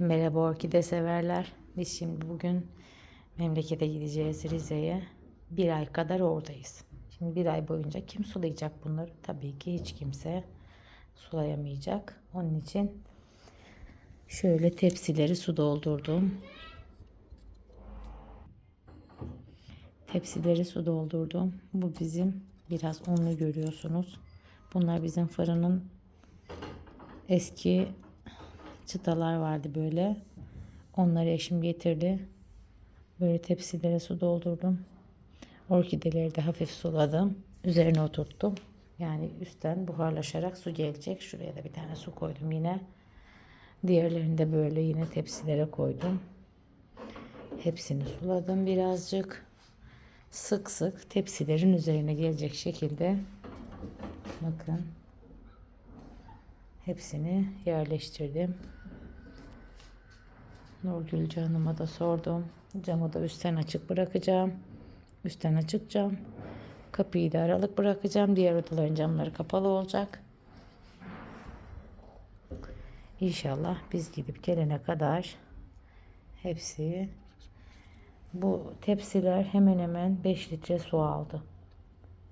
Merhaba orkide severler. Biz şimdi bugün memlekete gideceğiz Rize'ye. Bir ay kadar oradayız. Şimdi bir ay boyunca kim sulayacak bunları? Tabii ki hiç kimse sulayamayacak. Onun için şöyle tepsileri su doldurdum. Tepsileri su doldurdum. Bu bizim biraz unlu görüyorsunuz. Bunlar bizim fırının eski çıtalar vardı böyle. Onları eşim getirdi. Böyle tepsilere su doldurdum. Orkideleri de hafif suladım. Üzerine oturttum. Yani üstten buharlaşarak su gelecek. Şuraya da bir tane su koydum yine. Diğerlerini de böyle yine tepsilere koydum. Hepsini suladım birazcık. Sık sık tepsilerin üzerine gelecek şekilde bakın hepsini yerleştirdim. Nurgül canıma da sordum. Camı da üstten açık bırakacağım. Üstten açık cam. Kapıyı da aralık bırakacağım. Diğer odaların camları kapalı olacak. İnşallah biz gidip gelene kadar hepsi bu tepsiler hemen hemen 5 litre su aldı.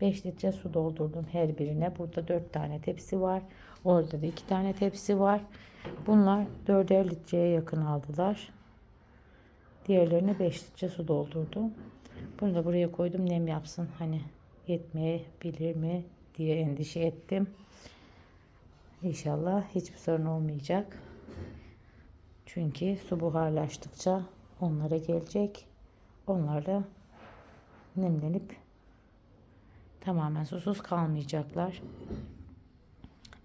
5 litre su doldurdum her birine. Burada 4 tane tepsi var. Orada da 2 tane tepsi var. Bunlar 4'er litreye yakın aldılar. Diğerlerine 5 litre su doldurdum. Bunu da buraya koydum nem yapsın. Hani yetmeyebilir mi diye endişe ettim. İnşallah hiçbir sorun olmayacak. Çünkü su buharlaştıkça onlara gelecek. Onlar da nemlenip tamamen susuz kalmayacaklar.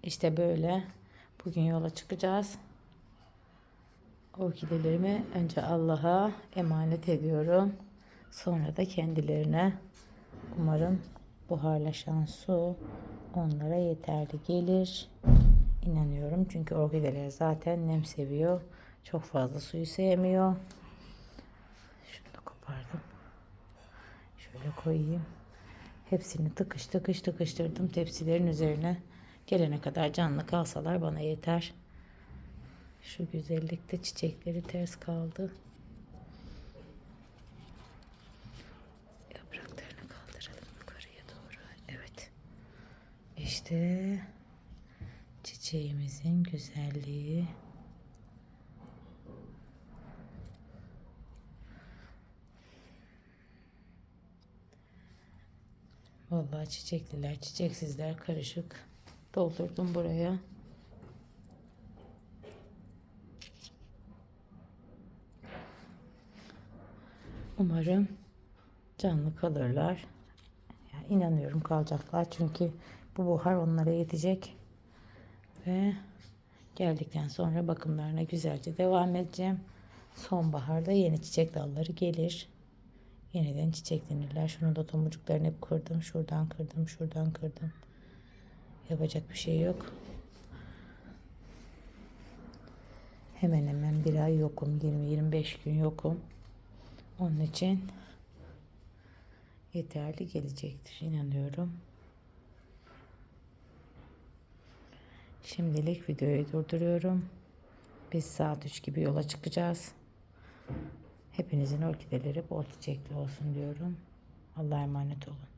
İşte böyle bugün yola çıkacağız. Orkidelerimi önce Allah'a emanet ediyorum. Sonra da kendilerine umarım buharlaşan su onlara yeterli gelir. İnanıyorum çünkü orkideler zaten nem seviyor. Çok fazla suyu sevmiyor. Şunu da kopardım. Şöyle koyayım. Hepsini tıkış tıkış tıkıştırdım tepsilerin üzerine. Gelene kadar canlı kalsalar bana yeter. Şu güzellikte çiçekleri ters kaldı. Yapraklarını kaldıralım yukarıya doğru. Evet. İşte çiçeğimizin güzelliği. Vallahi çiçekliler, çiçeksizler karışık. Doldurdum buraya. Umarım canlı kalırlar. Yani inanıyorum kalacaklar çünkü bu buhar onlara yetecek. Ve geldikten sonra bakımlarına güzelce devam edeceğim. Sonbaharda yeni çiçek dalları gelir. Yeniden çiçeklenirler. Şunu da tomurcuklarını hep kırdım. Şuradan kırdım, şuradan kırdım. Yapacak bir şey yok. Hemen hemen bir ay yokum. 20-25 gün yokum. Onun için yeterli gelecektir inanıyorum. Şimdilik videoyu durduruyorum. Biz saat 3 gibi yola çıkacağız. Hepinizin orkideleri bol çiçekli olsun diyorum. Allah'a emanet olun.